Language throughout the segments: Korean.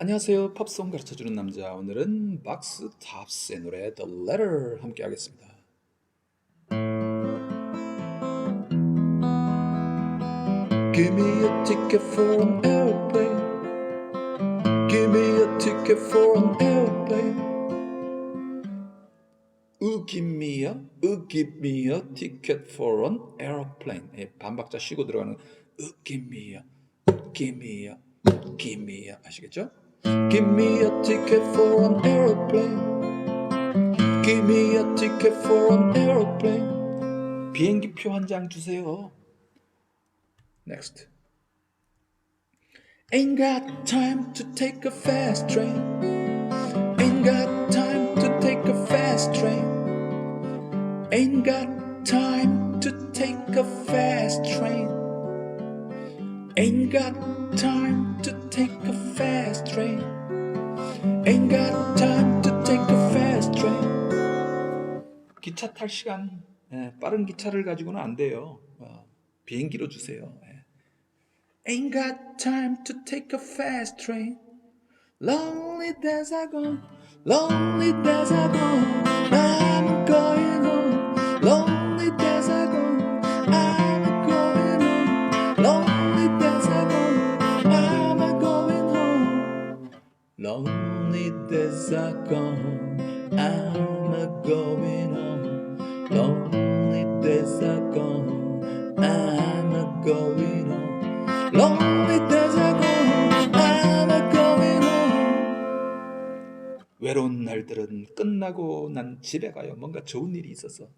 안녕하세요. 팝송 가르쳐주는 남자. 오늘은 박스 탑스의 노래 The Letter 함께 하겠습니다. Airplane. Give me a ticket for an airplane. 예, 반박자 쉬고 들어가는 a, give me a 아시겠죠? Give me a ticket for an airplane. Give me a ticket for an airplane. 비행기표 한 장 주세요. Next. Ain't got time to take a fast train. Ain't got time to take a fast train. Ain't got time to take a fast train. Ain't got time to take a fast train. Ain't got time to take a fast train. 기차 탈 시간 예, 빠른 기차를 가지고는 안 돼요. 어, 비행기로 주세요. 예. Ain't got time to take a fast train. Lonely days are gone. Lonely days are gone. Going home. Lonely days are gone. I'm going home. Lonely days are gone. I'm going home. Lonely days are gone. I'm going home. 외로운 날들은 끝나고 난 집에 가요. 뭔가 좋은 일이 있어서.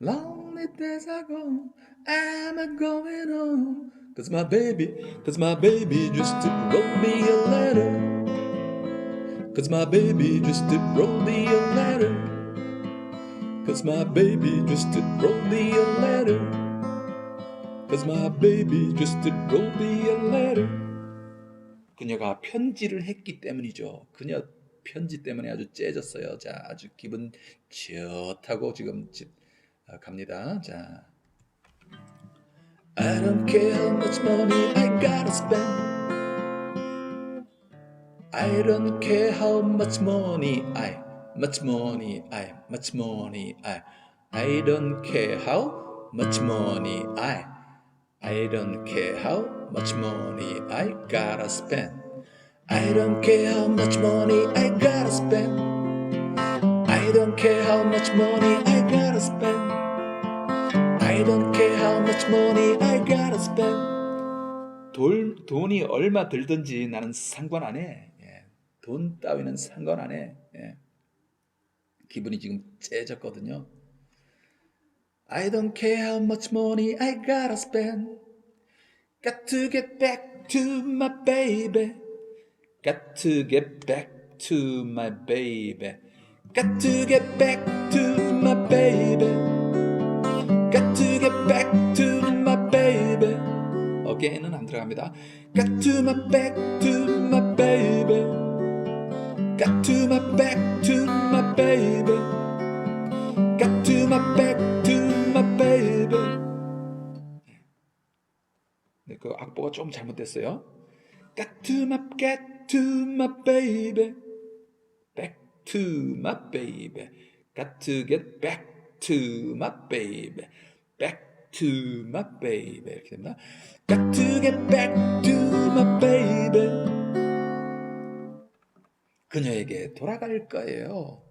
Lonely days are gone. I'm going home. Cause my baby, cause my baby just wrote me a letter. Cause my baby just wrote me a letter. Cause my baby just wrote me a letter. Cause my baby just wrote me a letter. 그녀가 편지를 했기 때문이죠. 그녀 편지 때문에 아주 째졌어요. 자, 아주 기분 좋다고 지금 집 아, 갑니다. 자. I don't care how much money I gotta spend. I don't care how much money I, much money I, much money I. I don't care how much money I, I don't care how much money I gotta spend. I don't care how much money I gotta spend. I don't care how much money I gotta spend. I don't care how much money I gotta spend. 돌, 돈이 얼마 들든지 나는 상관 안 해. 예. 돈 따위는 상관 안 해. 예. 기분이 지금 째졌거든요. I don't care how much money I gotta spend. Got to get back to my baby. Got to get back to my baby. Got to get back to my baby. Again은 안 들어갑니다. Got to my back to my baby. Got to my back to my baby. Got to my back to my baby. 네, 그 악보가 좀 잘못됐어요. Got to my get to my baby. Back to my baby. Got to get back to my baby. Back to my baby. 이렇게 됩니다. Got to get back to my baby. 그녀에게 돌아갈 거예요.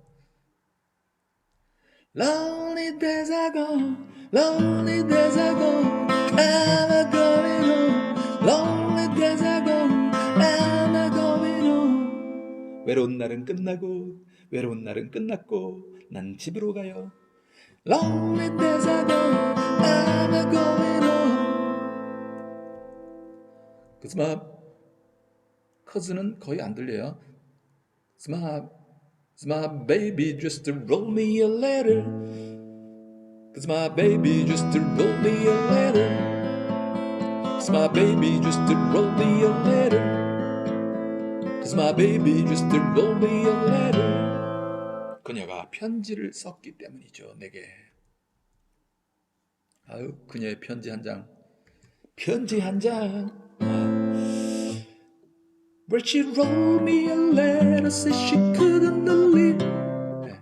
Lonely days are gone, lonely days are gone, I'm a going home. Lonely days are gone, I'm a going home. 외로운 날은 끝나고, 외로운 날은 끝났고, 난 집으로 가요. Lonely days are gone, I'm a going home. 그래서 막 커즈는 거의 안 들려요. 그래서 막 Cause my baby just wrote me a letter. Cause my baby just wrote me a letter. Cause my baby just wrote me a letter. Cause my baby just wrote me a letter. 그녀가 편지를 썼기 때문이죠, 내게. 아유, 그녀의 편지 한 장. 편지 한 장. 아, When she wrote me a letter, said she couldn't believe. 네.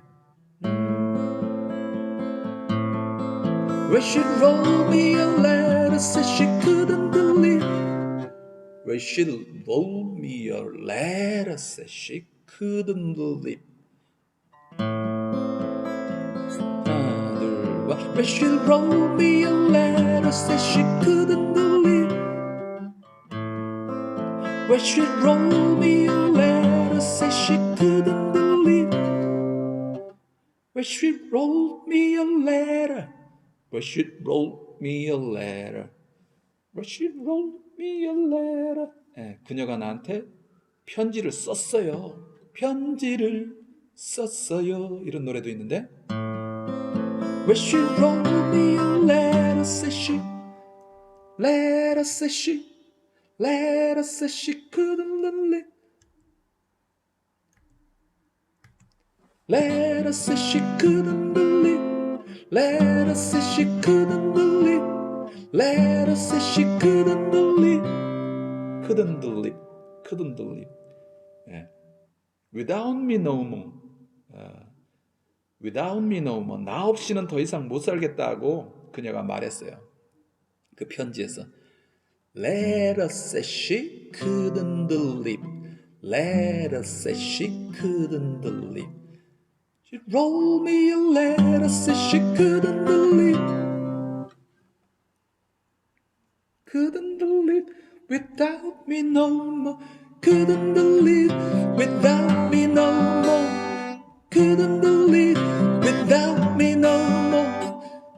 When she wrote me a letter, said she couldn't believe. When she wrote me a letter, said she couldn't believe. 하나, 둘, 와. When she wrote me a letter, said she couldn't believe. When she wrote me a letter, said she couldn't believe. When she wrote me a letter, when she wrote me a letter, when she wrote me a letter. 예, 그녀가 나한테 편지를 썼어요. 편지를 썼어요. 이런 노래도 있는데. When she wrote me a letter, said she, letter said she, letter said she couldn't believe. Letter said she couldn't believe. Letter said she couldn't believe. Letter said she couldn't believe. Couldn't believe. Couldn't believe. 예. Without me no more. 어, Without me no more. 나 없이는 더 이상 못 살겠다고 그녀가 말했어요. 그 편지에서. Letter said she couldn't believe. Letter said she couldn't believe. She wrote me a letter, said she couldn't believe. Couldn't believe without me no more. Couldn't believe without me no more. Couldn't believe without me no more.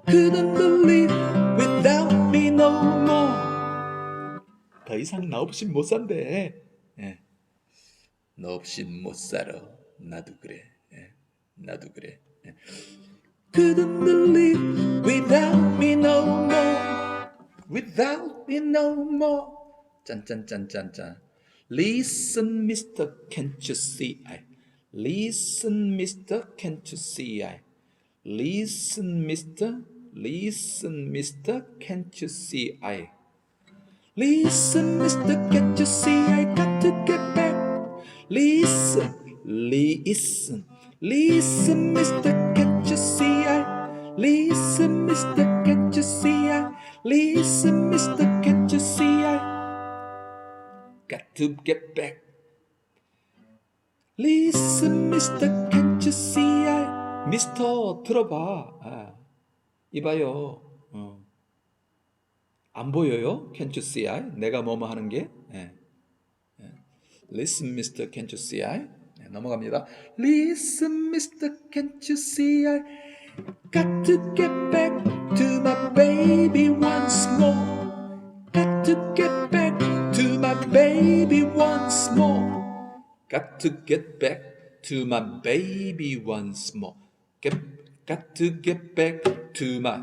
Couldn't believe without me no more. 더 이상 나 없인 못 산대. 예. 너 없인 못 살아. 나도 그래. 예. 나도 그래. 예. Couldn't believe without me no more. Without me no more. 짠짠짠짠짠. Listen, Mister, can't you see I? Listen, Mister, can't you see I? Listen, Mister, listen, Mister, can't you see I? Listen, Mister, can't you see I got to get back? Listen, listen, listen, Mister, can't you see I? Listen, Mister, can't you see I? Listen, Mister, can't you see I? Got to get back. Listen, Mister, can't you see I? 미스터 들어봐. 아, 이봐요. 어. 안 보여요? Can't you see I? 내가 뭐뭐 하는 게? 예. 예. Listen, Mister, can't you see I? 네, 넘어갑니다. Listen, Mister, can't you see I? Got to get back to my baby once more. Got to get back to my baby. Got to get back to my baby once more. Get, got to get back to my,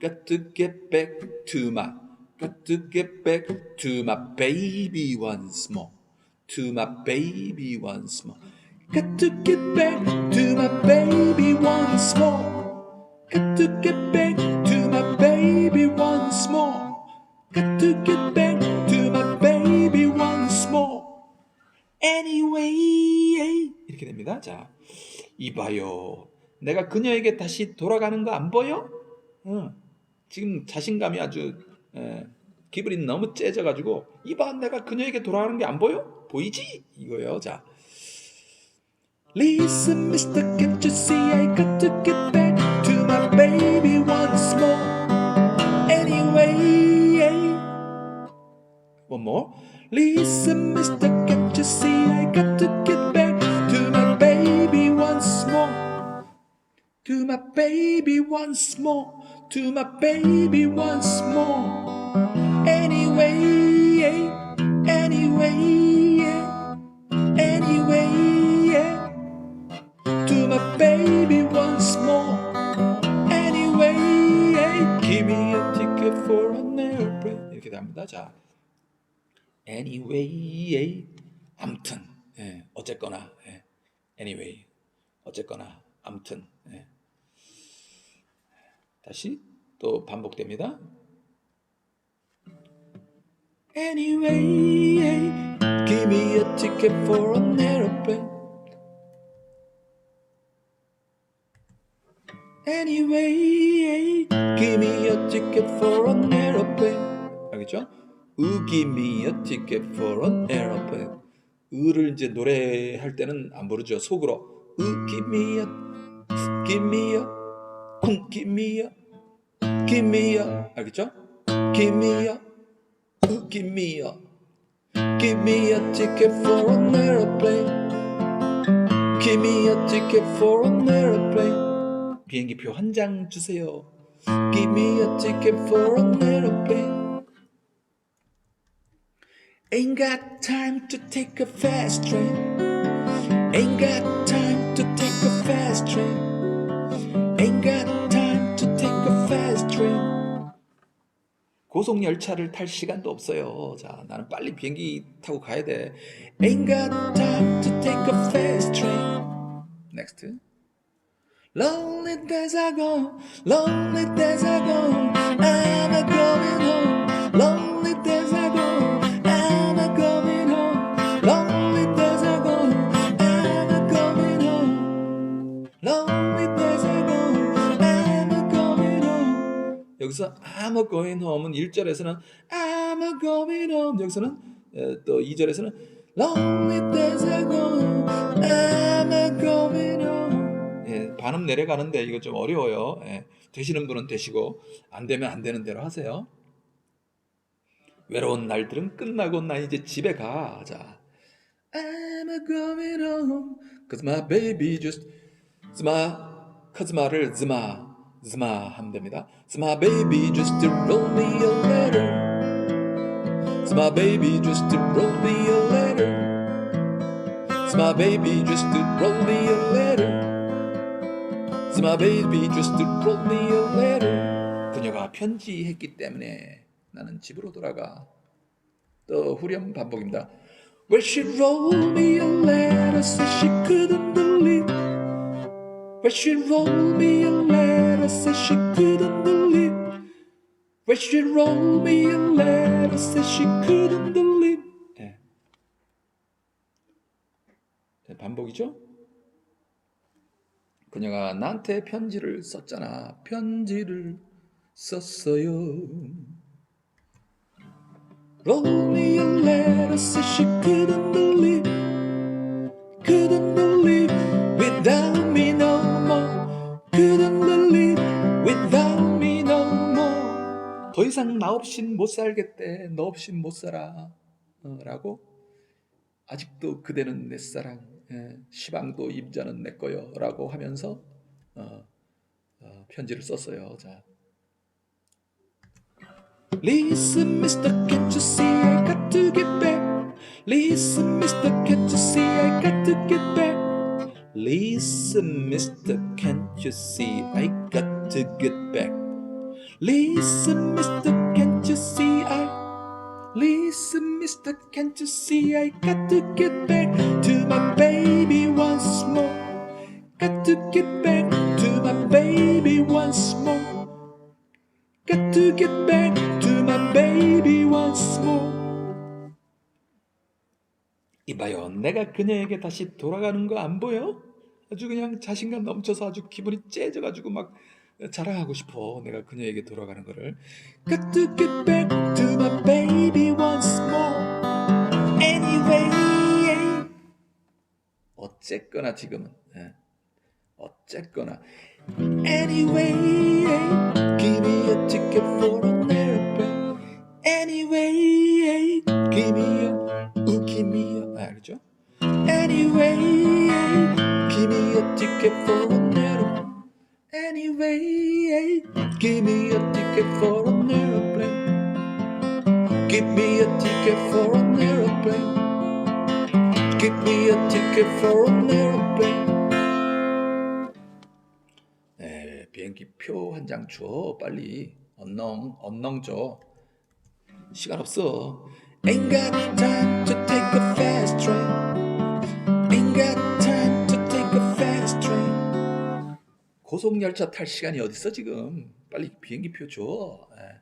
got to get back to my, got to get back to my baby once more. To my baby once more. Got to get back to my baby once more. Got to get back to my baby once more. Got to get back Anyway 이렇게 됩니다. 자, 이봐요. 내가 그녀에게 다시 돌아가는 거 안 보여? 응. 지금 자신감이 아주 에, 기분이 너무 째져가지고 이봐 내가 그녀에게 돌아가는 게 안 보여? 보이지? 이거예요. 자, Listen, Mister, can't you see I got to get back to my baby once more? Anyway, one more. Listen, Mister, can't you see I got to get back to my baby once more? To my baby once more. To my baby once more. Anyway, 아무튼, 예, 어쨌거나, 예, anyway, 어쨌거나, 아무튼. 예. 다시 또 반복됩니다. Anyway, give me a ticket for an aeroplane. Anyway, give me a ticket for an aeroplane. 알겠죠? A ticket for an aeroplane. 으를 이제 노래할 때는 안 부르죠. 속으로. Ooh, give me a, give me a, 쿵, give me a, give me a. 알겠죠? A, ooh, give me a, give me a ticket for an aeroplane. Give me a ticket for an aeroplane. 비행기표 한 장 주세요. Give me a ticket for an aeroplane. Ain't got time to take a fast train. Ain't got time to take a fast train. Ain't got time to take a fast train. 고속 열차를 탈 시간도 없어요. 자, 나는 빨리 비행기 타고 가야 돼. Ain't got time to take a fast train. Next. Lonely days are gone, lonely days are gone, I'm a going home. 여기서 I'm a going home은 1절에서는 I'm a going home 여기서는 에, 또 2절에서는 Lonely days gone, I'm going home. 예, 반음 내려가는데 이거 좀 어려워요. 예, 되시는 분은 되시고 안 되면 안 되는 대로 하세요. 외로운 날들은 끝나고 나 이제 집에 가. 자, I'm a going home, cause my baby just, 스마, 카즈마를 스마, 스마 하면 됩니다. 스마 baby just wrote me a letter. 스마 baby just wrote me a letter. 스마 baby just wrote me a letter. My baby just wrote me a letter. 그녀가 편지했기 때문에 나는 집으로 돌아가. 또 후렴 반복입니다. Well, she wrote me a letter, said she couldn't Well, she wrote me a letter, said she couldn't believe. Well, she wrote me a letter, said she couldn't believe. 예. 네, 반복이죠? 그녀가 나한테 편지를 썼잖아. 편지를 썼어요. Wrote me a letter, said she couldn't believe, couldn't believe 더 이상 나 없인 못 살겠대, 너 없인 못 살아. 어, 라고 아직도 그대는 내 사랑, 예, 시방도 임자는 내 거요 라고 하면서 어, 어, 편지를 썼어요. 자, Listen, Mister, can't you see I got to get back? Listen, Mister, can't you see I got to get back? Listen, Mister, can't you see I got to get back? Listen, Mister, can't you see I Listen, mister, can't you see I got to get back to my baby once more? Got to get back to my baby once more. Got to get back to my baby once more. 이봐요, 내가 그녀에게 다시 돌아가는 거 안 보여? 아주 그냥 자신감 넘쳐서 아주 기분이 째져가지고 막 자랑하고 싶어. 내가 그녀에게 돌아가는 거를. Got to get back to my baby once more. Anyway. 어쨌거나 지금은. 예. 어쨌거나. Anyway. Give me a ticket for an airplane. Anyway. Give me a. Ooh, give me a. 아, 알죠? Anyway. Give me a ticket for an airplane. Anyway, give me a ticket for an aeroplane. Give me a ticket for an aeroplane. Give me a ticket for an aeroplane. 네, 비행기 표 한 장 줘, 빨리. 언능, 언능 줘. 시간 없어. Ain't got time to take a fast 고속열차 탈 시간이 어딨어 지금 빨리 비행기표 줘 예.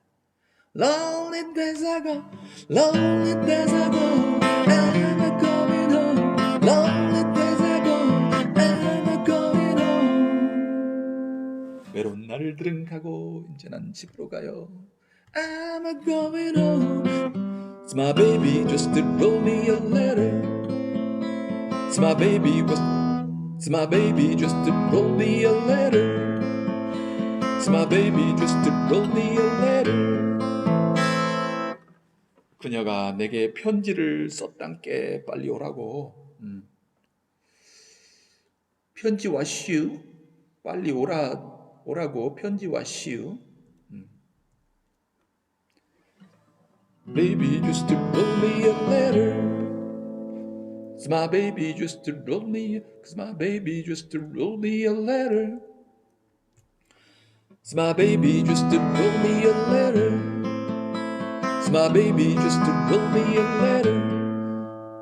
Lonely days ago, lonely days ago, I'm not coming home. Lonely days ago, I'm not coming home. 외로운 날들은 가고 이제 난 집으로 가요. I'm not going home. It's my baby just to roll me a letter. It's my baby was. It's my baby just to roll me a letter. It's my baby just to roll me a letter. 그녀가 내게 편지를 썼단께 빨리 오라고. 음. 편지 왔슈. 빨리 오라 오라고 편지 왔슈. 음. Baby just to roll me a letter. It's my baby just roll me, cause my baby just roll me a letter. It's my baby just roll me a letter. It's my baby just roll me a letter.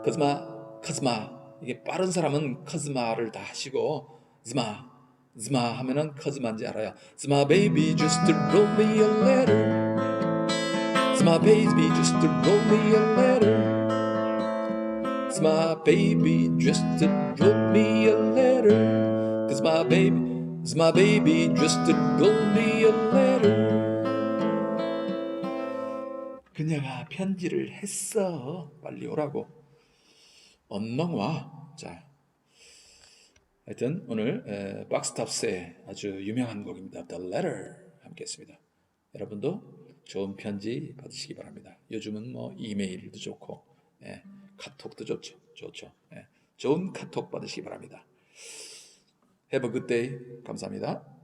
Cause my, cause my. 이게 빠른 사람은 cause마를 다 하시고, zma, zma 하면은 cause마인지 알아요. It's my baby just roll me a letter. It's my baby just roll me a letter. It's my baby just to roll me a letter. It's my baby, it's my baby just to roll me a letter. 그녀가 편지를 했어. 빨리 오라고. 언능 와. 자. 하여튼 오늘 에, 박스탑스의 아주 유명한 곡입니다. The Letter 함께 했습니다. 여러분도 좋은 편지 받으시기 바랍니다. 요즘은 뭐 이메일도 좋고 예, 카톡도 좋죠. 좋죠. 예, 좋은 카톡 받으시기 바랍니다. Have a good day. 감사합니다.